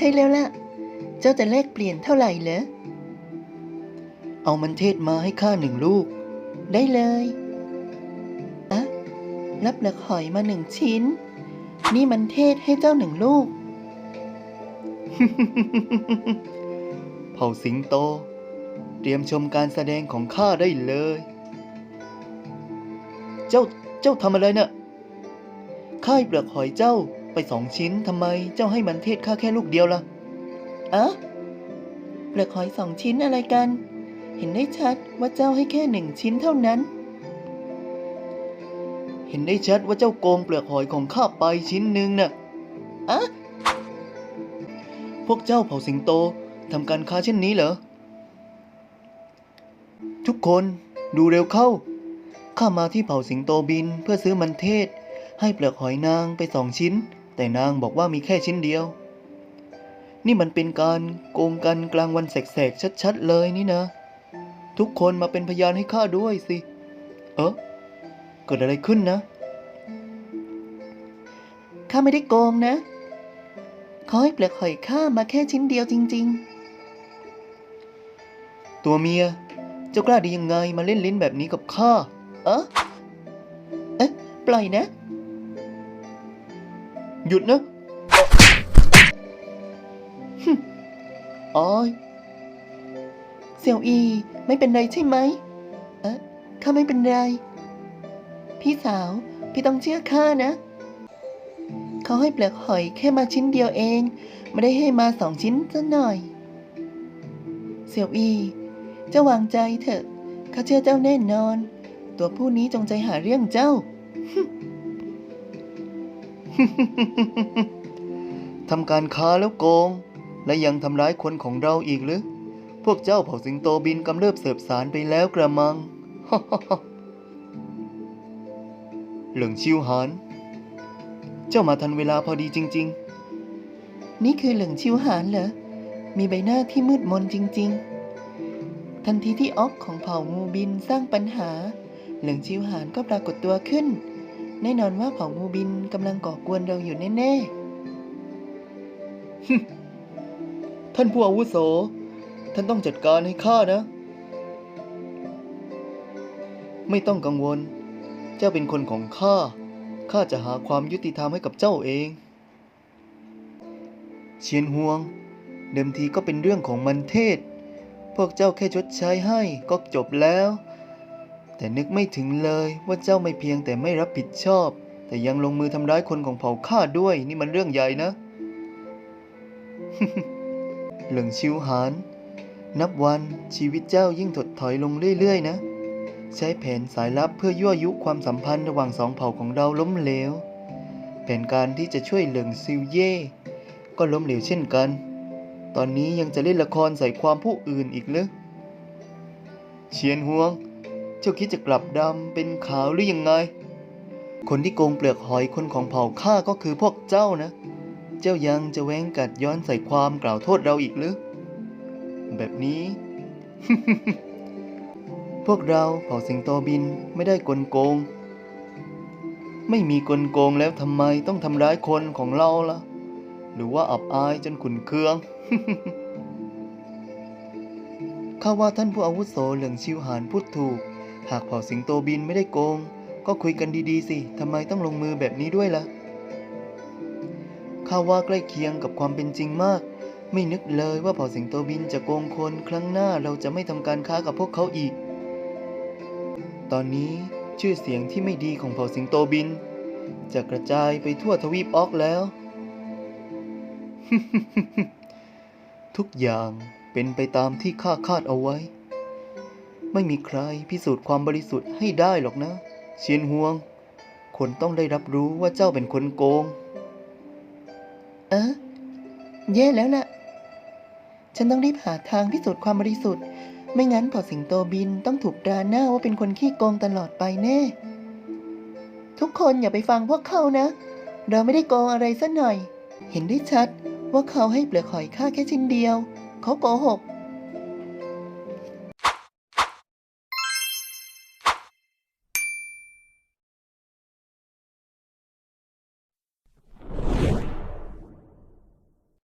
ช่แล้วล่ะ เจ้าจะแลกเปลี่ยนเท่าไหร่เหรอ เอามันเทศมาให้ข้าหนึ่งลูก ได้เลยอะรับเปลือกหอยมาหนึ่งชิ้น นี่มันเทศให้เจ้าหนึ่งลูก เผ่าสิงโต เตรียมชมการแสดงของข้าได้เลย เจ้า เจ้าทำอะไรเนะ่ะข้าเปลือกหอยเจ้า ไปสองชิ้นทำไมเจ้าให้มันเทศข้าแค่ลูกเดียวล่ะอะเปลือกหอยสองชิ้นอะไรกัน เห็นได้ชัดว่าเจ้าให้แค่หนึ่งชิ้นเท่านั้น เห็นได้ชัดว่าเจ้าโกงเปลือกหอยของข้าไปชิ้นหนึ่งน่ะอะพวกเจ้าเผ่าสิงโตทำการค้าเช่นนี้เหรอ ทุกคนดูเร็วเข้า ข้ามาที่เผ่าสิงโตบินเพื่อซื้อมันเทศ ให้เปลือกหอยนางไปสองชิ้น แต่นางบอกว่ามีแค่ชิ้นเดียว นี่มันเป็นการโกงกันกลางวันแสกๆชัด ๆ เลยนี่นะ ทุกคนมาเป็นพยานให้ข้าด้วยสิ เออเกิดอะไรขึ้นนะ ข้าไม่ได้โกงนะขอให้เปลือกหอยข้ามาแค่ชิ้นเดียวจริง ๆ ตัวเมีย เจ้ากล้าดียังไงมาเล่นลิ้นแบบนี้กับข้า เออเอ๊ะปล่อยนะ หยุดนะอ๋อยเสี่ยวอีไม่เป็นไรใช่ไหมเอ๊ะข้าไม่เป็นไร พี่สาว พี่ต้องเชื่อข้านะ เขาให้เปลือกหอยแค่มาชิ้นเดียวเอง ไม่ได้ให้มาสองชิ้นซะหน่อย เสี่ยวอีเจ้าวางใจเถอะ ข้าเชื่อเจ้าแน่นอน ตัวผู้นี้จงใจหาเรื่องเจ้า ทำการค้าแล้วโกง และยังทำร้ายคนของเราอีกหรือ พวกเจ้าเผ่าสิงโตบินกำเริบเสบสารไปแล้วกระมัง เหลิงชิวหาน เจ้ามาทันเวลาพอดีจริง ๆ นี่คือเหลิงชิวหานเหรอ มีใบหน้าที่มืดมนจริง ๆ ทันทีที่ออกของเผ่างูบินสร้างปัญหา เหลิงชิวหานก็ปรากฏตัวขึ้น แน่นอนว่าเผ่างูบินกำลังก่อกวนเราอยู่แน่ๆ ท่านผู้อาวุโส ท่านต้องจัดการให้ข้านะ ไม่ต้องกังวล เจ้าเป็นคนของข้า ข้าจะหาความยุติธรรมให้กับเจ้าเอง เชียนฮวง เดิมทีก็เป็นเรื่องของมันเทศ พวกเจ้าแค่ชดใช้ให้ก็จบแล้ว แต่นึกไม่ถึงเลยว่าเจ้าไม่เพียงแต่ไม่รับผิดชอบ แต่ยังลงมือทำร้ายคนของเผ่าข้าด้วย นี่มันเรื่องใหญ่นะ เหลิงชิวหาน นับวันชีวิตเจ้ายิ่งถดถอยลงเรื่อย ๆ นะ ใช้แผนสายลับเพื่อยั่วยุความสัมพันธ์ระหว่างสองเผ่าของเราล้มเหลว แผนการที่จะช่วยเหลิงซิวเย่ก็ล้มเหลวเช่นกัน ตอนนี้ยังจะเล่นละครใส่ความผู้อื่นอีกหรือเชียนฮวง เจ้าคิดจะกลับดำเป็นขาวหรือยังไง คนที่โกงเปลือกหอยคนของเผ่าข้าก็คือพวกเจ้านะ เจ้ายังจะแว้งกัดย้อนใส่ความกล่าวโทษเราอีกหรือ แบบนี้ พวกเราเผ่าสิงโตบินไม่ได้กลโกง ไม่มีกลโกงแล้วทำไมต้องทำร้ายคนของเราล่ะ หรือว่าอับอายจนขุนเคืองข้าว่าท่านผู้อาวุโสเหลืองชิวหานพูดถูก หากเผ่าสิงโตบินไม่ได้โกง ก็คุยกันดีๆสิทำไมต้องลงมือแบบนี้ด้วยล่ะข้าว่าใกล้เคียงกับความเป็นจริงมาก ไม่นึกเลยว่าเผ่าสิงโตบินจะโกงคนครั้งหน้าเราจะไม่ทำการค้ากับพวกเขาอีก ตอนนี้ชื่อเสียงที่ไม่ดีของเผ่าสิงโตบิน จะกระจายไปทั่วทวีปออกแล้ว ทุกอย่างเป็นไปตามที่ข้าคาดเอาไว้ ไม่มีใครพิสูจน์ความบริสุทธิ์ให้ได้หรอกนะ เชียนฮวง คนต้องได้รับรู้ว่าเจ้าเป็นคนโกง เออแย่แล้วล่ะ ฉันต้องรีบหาทางพิสูจน์ความบริสุทธิ์ ไม่งั้นเผ่าสิงโตบินต้องถูกดราหน้าว่าเป็นคนขี้โกงตลอดไปแน่ ทุกคนอย่าไปฟังพวกเขานะ เราไม่ได้โกงอะไรสักหน่อย เห็นได้ชัดว่าเขาให้เปลือกหอยค่าแค่ชิ้นเดียว เขาโกหก